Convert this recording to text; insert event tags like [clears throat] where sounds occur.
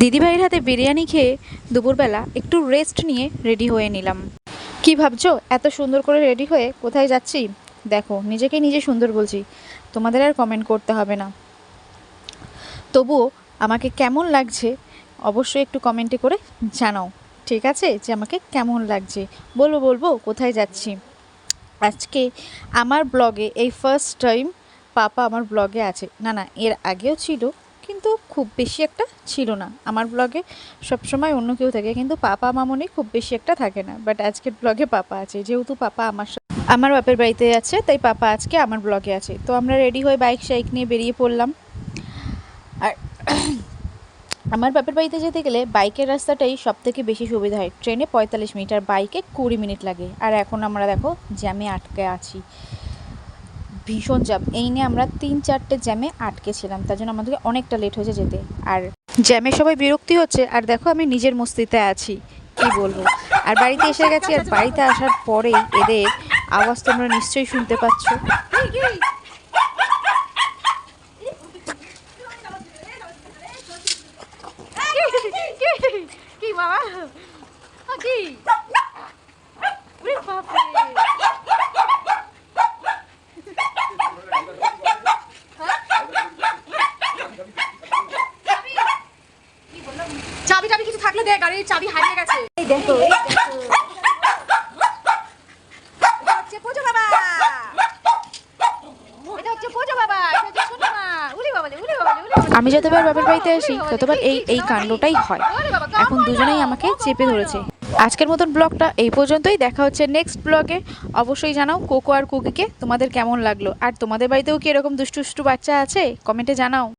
দিদিভাইয়ের হাতে বিরিয়ানি খেয়ে দুপুরবেলা একটু রেস্ট নিয়ে রেডি হয়ে নিলাম। কি ভাবছ? এত সুন্দর করে রেডি হয়ে কোথায় যাচ্ছি? দেখো, নিজেকে নিজে সুন্দর বলছি, তোমাদের আর কমেন্ট করতে হবে না। তবুও আমাকে কেমন লাগছে অবশ্যই একটু কমেন্টে করে জানাও, ঠিক আছে? যে আমাকে কেমন লাগছে। বলব বলব, কোথায় যাচ্ছি? আজকে আমার ব্লগে এই ফার্স্ট টাইম পাপা আমার ব্লগে আছে। না না, এর আগেও ছিল কিন্তু খুব বেশি একটা ছিল না। আমার ব্লগে সবসময় অন্য কেউ থাকে, কিন্তু পাপা, মামনি খুব বেশি একটা থাকে না। বাট আজকের ব্লগে পাপা আছে, যেহেতু পাপা আমার আমার বাপের বাড়িতে আছে, তাই পাপা আজকে আমার ব্লগে আছে। তো আমরা রেডি হয়ে বাইক সাইক নিয়ে বেরিয়ে পড়লাম। আর [clears throat] আমার বাপের বাড়িতে যেতে গেলে বাইকের রাস্তাটাই সব থেকে বেশি সুবিধা হয় ট্রেনে পঁয়তাল্লিশ মিনিট আর বাইকে কুড়ি মিনিট লাগে। আর এখন আমরা দেখো জ্যামে আটকে আছি। ভীষণ জ্যাম এই নিয়ে আমরা তিন চারটে জ্যামে আটকে ছিলাম তার জন্য আমাদেরকে অনেকটা লেট হয়েছে যেতে আর জ্যামে সবাই বিরক্তি হচ্ছে আর দেখো আমি নিজের মস্তিতে আছি কি বলব আর বাড়িতে এসে গেছি আর বাড়িতে আসার পরেই এদের আওয়াজ তোমরা নিশ্চয়ই শুনতে পাচ্ছ কি বাবা কি ওরে বাপরে চাবি টাবি কিছু থাকলে দে গাড়ির চাবি হারিয়ে গেছে। এই দেখো দেখো। আমি যতবার বাপের বাড়িতে আসি ততবার এই এই কাণ্ডটাই হয়। এখন দুজনেই আমাকে চেপে ধরেছে। আজকের মতন ব্লগটা এই পর্যন্তই। দেখা হচ্ছে নেক্সট ব্লগে অবশ্যই জানাও কোকো আর কুকিকে তোমাদের কেমন লাগল। আর তোমাদের বাড়িতেও কি এরকম দুষ্টু দুষ্টু বাচ্চা আছে? কমেন্টে জানাও।